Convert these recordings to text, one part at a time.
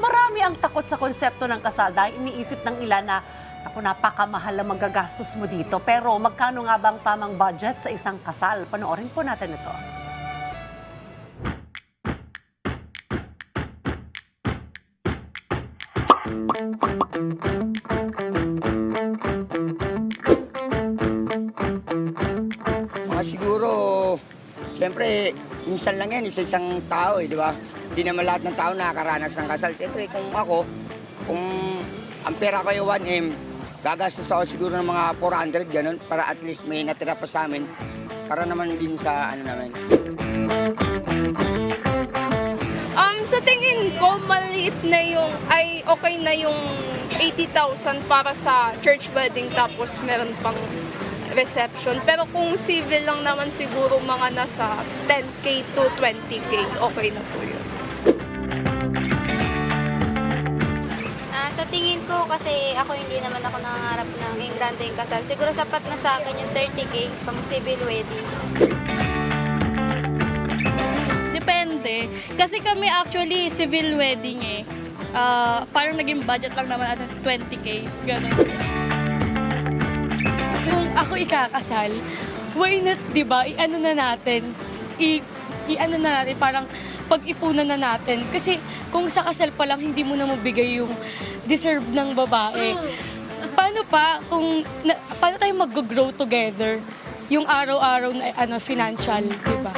marami ang takot sa konsepto ng kasal dahil iniisip ng ilan na Ako, napakamahal ang magagastos mo dito. Pero magkano nga ba ang tamang budget sa isang kasal? Panoorin po natin ito. Mga siguro, siyempre, minsan lang yan, isa-isang tao eh, di ba? Hindi naman lahat ng tao nakakaranas ng kasal. Siyempre, kung ako, kung ang pera ko yung 1M, gagastos ako siguro ng mga 400, ganun, para at least may natira pa sa amin. Para naman din sa ano namin. Um, sa tingin ko, maliit na yung, ay okay na yung 80,000 para sa church wedding tapos meron pang reception. Pero kung civil lang naman siguro mga nasa 10k to 20k, okay na po yun. Ah, sa tingin ko kasi ako hindi naman ako nangangarap ng yung grande yung kasal. Siguro sapat na sa akin yung 30k pang civil wedding. Depende. Kasi kami actually civil wedding eh. Ah, parang naging budget lang naman natin 20k. Ganun. Ako ikakasal, why not, di ba, i-ano na natin, i- i-ano na natin, parang pag-ipunan na natin. Kasi kung sa kasal pa lang, hindi mo na mabigay yung deserve ng babae. Paano pa kung, na, paano tayo mag-grow together? Yung araw-araw na ano, financial, di ba?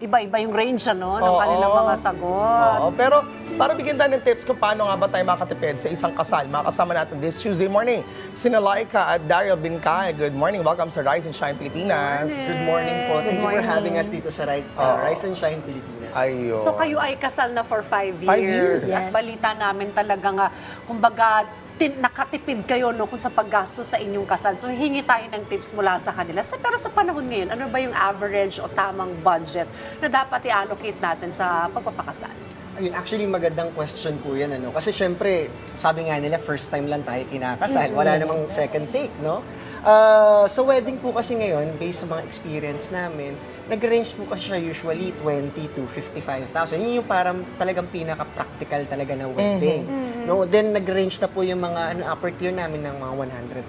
Iba-iba yung range ano, ng Oo. kanilang mga sagot. Oo, pero para bigyan tayo ng tips kung paano nga ba tayo makatipid sa isang kasal, makasama natin this Tuesday morning. Sina Laika at Daryl Bincay. Good morning. Welcome sa Rise and Shine Pilipinas. Good morning po. Thank you morning. for having us dito sa Ri- uh, Rise and Shine Pilipinas. Ayun. So kayo ay kasal na for five years. Five years. At balita namin talaga nga, kumbaga, tin- nakatipid kayo no, kung sa paggastos sa inyong kasal. So hingi tayo ng tips mula sa kanila. Sa, pero sa panahon ngayon, ano ba yung average o tamang budget na dapat i-allocate natin sa pagpapakasal? Ayun, actually magandang question po yan. Ano? Kasi syempre, sabi nga nila, first time lang tayo kinakasal. Wala namang second take, no? Ah, sa wedding po kasi ngayon, based sa mga experience namin, nag-range po kasi siya usually 20 to 55,000. Yun yung parang talagang pinaka-practical talaga na wedding. No? Then nag-range na po yung mga ano, upper tier namin ng mga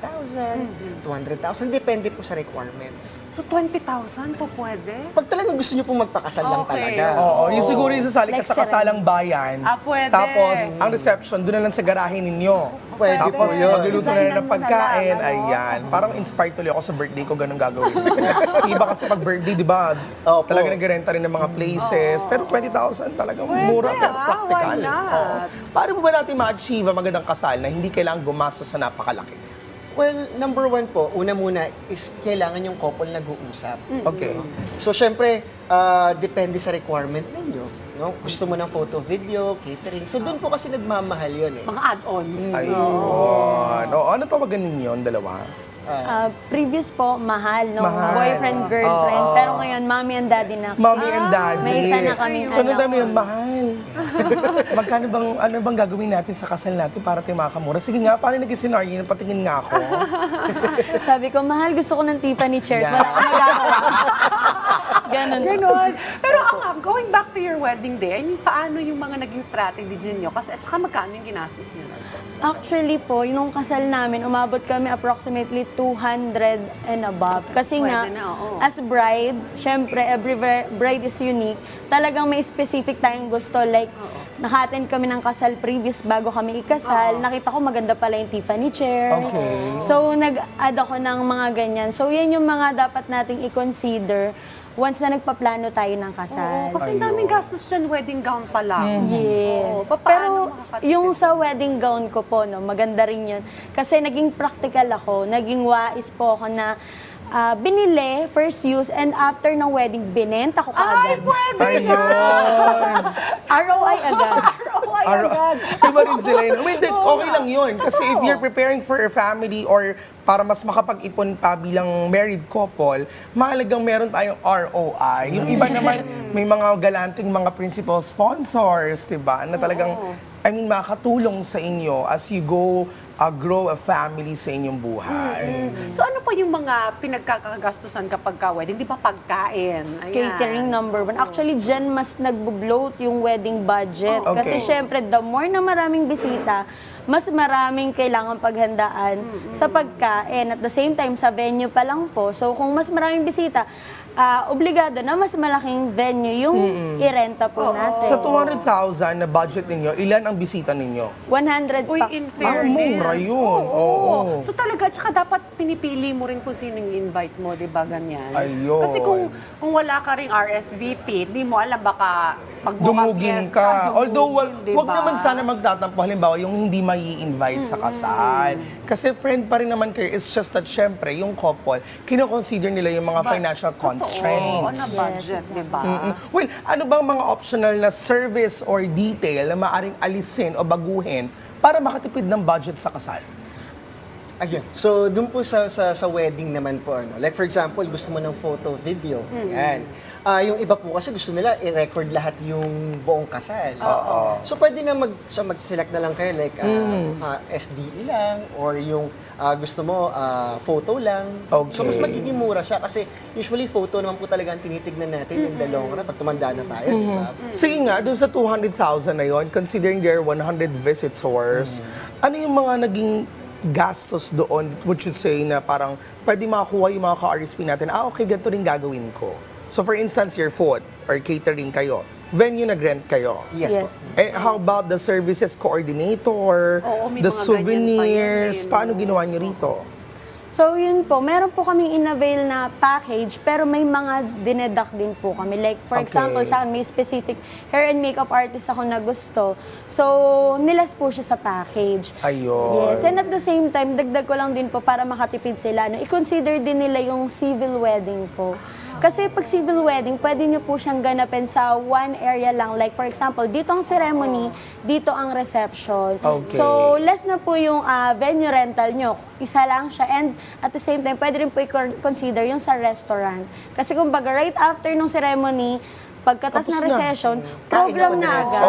100,000, 200,000. Depende po sa requirements. So 20,000 po pwede? Pag talagang gusto nyo po magpakasal lang Okay. talaga. Oo, yung siguro yung sasali ka Like sa kasalang bayan. Ah, pwede. Tapos, ang reception, doon na lang sa garahe ninyo. Pwede Tapos, po yun. magluluto na Designan ng pagkain. lang, ano? Ayan. Parang inspired tuloy ako sa birthday ko, ganun gagawin. Iba kasi pag birthday, di ba? Opo. Talaga nag-renta rin ng mga places. Pero 20,000 talagang mura pero ah, practical. why not? Oo. Paano mo ba natin ma-achieve ang magandang kasal na hindi kailangan gumastos sa napakalaki? Well, number one po, una muna is kailangan yung couple nag-uusap. Okay. So, syempre, ah, depende sa requirement ninyo. No? Gusto mo ng photo, video, catering. So, doon po kasi nagmamahal yun eh. Mga add-ons. Ayun. Oo, ano tawagan ninyo, ang dalawa? Ah, previous po, mahal, no? Mahal. Boyfriend, girlfriend. Pero ngayon, mommy and daddy na. Mommy and daddy. May isa na kaming So, nung anak. dami yung mahal. Magkano bang, ano bang gagawin natin sa kasal natin para tayo makakamura? Sige nga, paano naging scenario? Patingin nga ako. Sabi ko, mahal, gusto ko ng Tiffany chairs. Wala akong magagawa. Ganon. Ganon. Pero ang going back to your wedding day, I mean, paano yung mga naging strategy niyo? Kasi at saka magkano yung ginastos niyo? Actually po, yung kasal namin, umabot kami approximately 200 and above. Kasi Pwede nga, na, oo. as bride, syempre, every ver- bride is unique. Talagang may specific tayong gusto. Like, naka-attend kami ng kasal previous bago kami ikasal. Nakita ko maganda pala yung Tiffany chairs. Okay. So, nag-add ako ng mga ganyan. So, yan yung mga dapat nating i-consider once na nagpaplano tayo ng kasal. Kasi ang daming gastos dyan, wedding gown pa lang. Yes. Oo, paano Pero makakatipid? yung sa wedding gown ko po, no, maganda rin yun. Kasi naging practical ako, naging wais po ako na ah, binili, first use, and after ng wedding, binenta ko Ay, kaagad. pwede Ayun. ROI agad. ROI Aro- agad. Iba rin sila yun. Wait, then, okay lang yun. Kasi if you're preparing for a family or para mas makapag-ipon pa bilang married couple, mahalagang meron tayong ROI. Yung iba naman, may mga galanting mga principal sponsors, di ba? Na talagang, I mean, makakatulong sa inyo as you go uh, grow a family sa inyong buhay. So ano pa yung mga pinagkakagastusan kapag ka wedding? Di ba pagkain? Ayan. Catering number one. Actually, dyan mas nagbo-bloat yung wedding budget. Oh, Kasi okay. syempre, the more na maraming bisita, mas maraming kailangan paghandaan sa pagkain. At the same time, sa venue pa lang po. So, kung mas maraming bisita, ah, obligado na mas malaking venue yung irenta po natin. Sa 200,000 na budget ninyo, ilan ang bisita ninyo? 100 Uy, packs in po. fairness. mura yun. Oo. Oo. So talaga, tsaka dapat pinipili mo rin kung sino yung invite mo, di ba, ganyan? Ayun. Kasi kung, kung wala ka ring RSVP, di mo alam, baka pag dumugin ka. dumugin, Although, wag, di wag naman sana magtatampo. Halimbawa, yung hindi mai invite sa kasal. Kasi friend pa rin naman kayo. It's just that, syempre, yung couple, kinoconsider nila yung mga financial Oo, constraints. na budget, di ba? Mm. Well, ano bang mga optional na service or detail na maaring alisin o baguhin para makatipid ng budget sa kasal? Ayun. So, dun po sa, sa, sa wedding naman po, ano, like for example, gusto mo ng photo, video. Yan. Ah, yung iba po kasi gusto nila i-record lahat yung buong kasal. So, pwede na mag, so mag-select na lang kayo, like ah, ah, SDE lang, or yung ah, gusto mo, ah, photo lang. So, mas Okay. magiging mura siya kasi usually photo naman po talaga ang tinitignan natin in the long run pag tumanda na tayo, di ba? Sige nga, dun sa 200,000 na yon, considering there are 100 visitors, ano yung mga naging gastos doon, would you say, na parang pwede makakuha yung mga ka-RSP natin, ah, okay, ganito rin gagawin ko. So for instance, your food or catering kayo, venue nag-rent kayo. Yes, Yes. Eh, how about the services coordinator, Oo, may the mga ganyan pa yun souvenirs, no? paano ginawa nyo rito? So yun po, meron po kaming in-avail na package pero may mga dineduct din po kami. Like for Okay. example, sa akin may specific hair and makeup artist ako na gusto. So nilas po siya sa package. Ayun. Yes, and at the same time, dagdag ko lang din po para makatipid sila. No, i-consider din nila yung civil wedding po. Kasi pag civil wedding, pwede nyo po siyang ganapin sa one area lang. Like for example, dito ang ceremony, dito ang reception. Okay. So less na po yung ah, venue rental nyo. Isa lang siya. And at the same time, pwede rin po i-consider yung sa restaurant. Kasi kumbaga, right after nung ceremony, pagkatas Tapos ng na. recession, program na agad.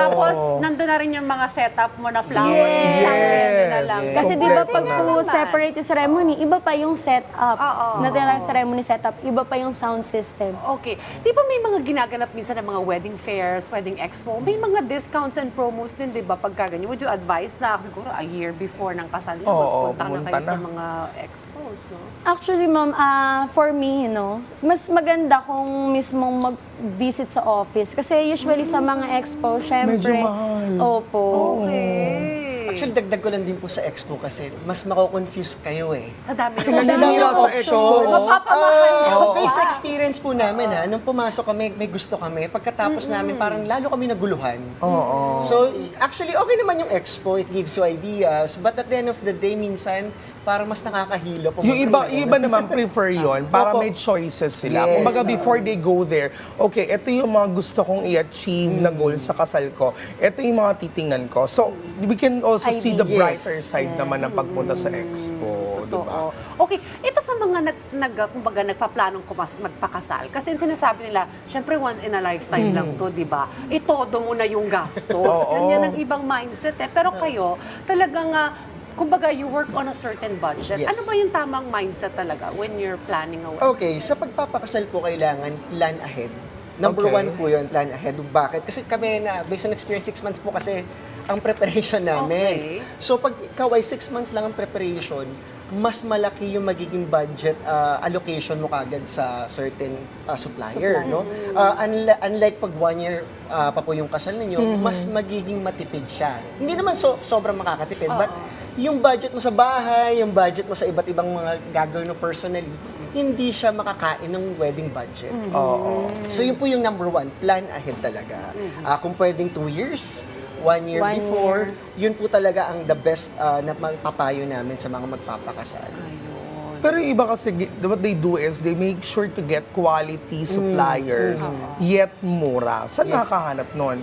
Tapos, nandun na rin yung mga setup mo na flowers. Yes. Yes. na lang. Kasi di ba pag na. po separate yung ceremony, iba pa yung setup. Oo. Na lang ceremony setup, iba pa yung sound system. Okay. Di ba may mga ginaganap minsan ng mga wedding fairs, wedding expo? May mga discounts and promos din, di ba? Pagka ganyan. Would you advise na siguro a year before ng kasal Oo, magpunta na pumunta kayo sa na. mga expos, no? Actually, ma'am, ah, for me, you know, mas maganda kung mismong mag-visit sa office. Kasi usually sa mga expo, syempre... Medyo mahal. Opo. Okay. Actually, dagdag ko lang din po sa expo kasi mas mako-confuse kayo eh. Sa dami Kasi ng naninira sa expo. Mapapamahal Ah, yun. based sa experience po namin ha, nung pumasok kami, may gusto kami. Pagkatapos namin, parang lalo kami naguluhan. Oo. So, actually, okay naman yung expo. It gives you ideas. But at the end of the day, minsan, parang mas nakakahilo. pumunta Yung iba, yung iba naman prefer yon para Opo. may choices sila. Yes. Kumbaga before they go there, okay, ito yung mga gusto kong i-achieve na goal sa kasal ko. Ito yung mga titingnan ko. So, we can also see the Yes. brighter side naman ng pagpunta sa expo, di ba? Okay, ito sa mga nag, nag kumbaga nagpaplanong kumas, magpakasal. Kasi sinasabi nila, syempre once in a lifetime lang to, di ba? Itodo mo na yung gastos. Ganyan ang ibang mindset eh. Pero kayo, talagang, ah, kumbaga, you work on a certain budget. Yes. Ano ba yung tamang mindset talaga when you're planning a wedding? Okay, sa pagpapakasal po kailangan plan ahead. Number Okay. one po yun, plan ahead. Bakit? Kasi kami na, based on experience, six months po kasi ang preparation namin. Okay. So pag ikaw ay six months lang ang preparation, mas malaki yung magiging budget uh, allocation mo kagad sa certain uh, supplier, no? Uh, unli- unlike pag one year uh, pa po yung kasal ninyo, mas magiging matipid siya. Hindi naman so, sobrang makakatipid, but yung budget mo sa bahay, yung budget mo sa iba't ibang mga gagawin mo personally, hindi siya makakain ng wedding budget. Oo. So yun po yung number one, plan ahead talaga. Ah, kung pwedeng two years, one year One before, yun po talaga ang the best ah, na magpapayo namin sa mga magpapakasal. Pero yung iba kasi, what they do is they make sure to get quality suppliers, yet mura. Saan Yes. nakakahanap nun?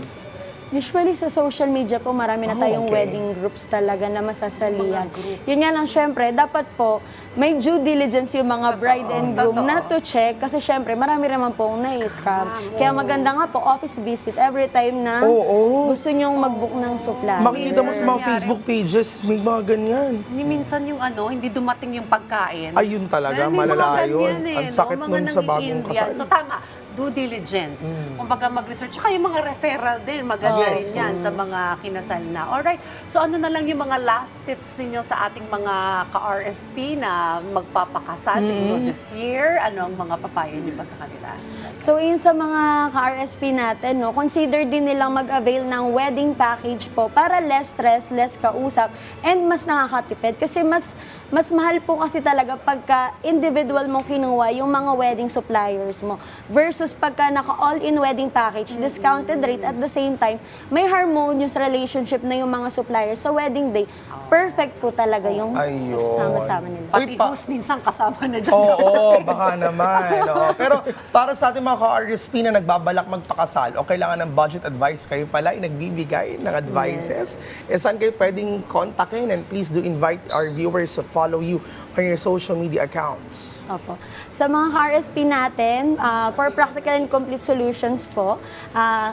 Usually sa social media po, marami na Oh, tayong okay. wedding groups talaga na masasalihan. Yun nga lang, syempre, dapat po, may due diligence yung mga bride and groom na to check kasi syempre, marami naman pong na-scam. Kaya maganda nga po, office visit every time na Oo. gusto nyong mag-book ng supply. Makikita mo sa mga Facebook pages, may mga ganyan. Ni minsan yung ano, hindi dumating yung pagkain. Ayun talaga, Dahil may malala mga yun. ganyan eh, Ang sakit no? nun sa bagong kasal. So tama, due diligence. Kumbaga mag-research. Tsaka yung mga referral din, maganda Yes. rin yan sa mga kinasal na. Alright, so ano na lang yung mga last tips ninyo sa ating mga ka-RSP na magpapakasal sa inyo Mm. this year? Ano ang mga papayo niyo pa sa kanila? So yun sa mga ka-RSP natin, no, consider din nilang mag-avail ng wedding package po para less stress, less kausap, and mas nakakatipid. Kasi mas mas mahal po kasi talaga pagka individual mong kinuha yung mga wedding suppliers mo versus pagka naka all-in wedding package, discounted rate at the same time, may harmonious relationship na yung mga suppliers sa wedding day. Perfect po talaga yung Ayun. sama-sama nila. Pati Uy, pa- host minsan kasama na dyan. Oo, baka naman. oo. Pero para sa ating mga ka-RSP na nagbabalak magpakasal o kailangan ng budget advice, kayo pala ay nagbibigay ng advices. Eh, saan kayo pwedeng kontakin? And please do invite our viewers to follow you on your social media accounts. Opo. Sa mga RSP natin, ah, for practical and complete solutions po, ah,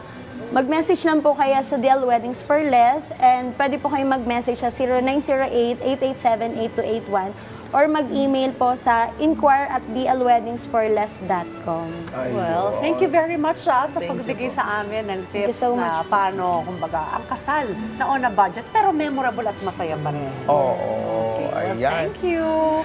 mag-message lang po kaya sa DL Weddings for Less and pwede po kayo mag-message sa 0908-887-8281 or mag-email po sa inquire at dlweddingsforless.com. Well, thank you very much ah, sa pagbigay sa amin ng you tips so na much. paano, kumbaga, ang kasal na on a budget pero memorable at masaya pa rin. Oo, ayan. Thank you.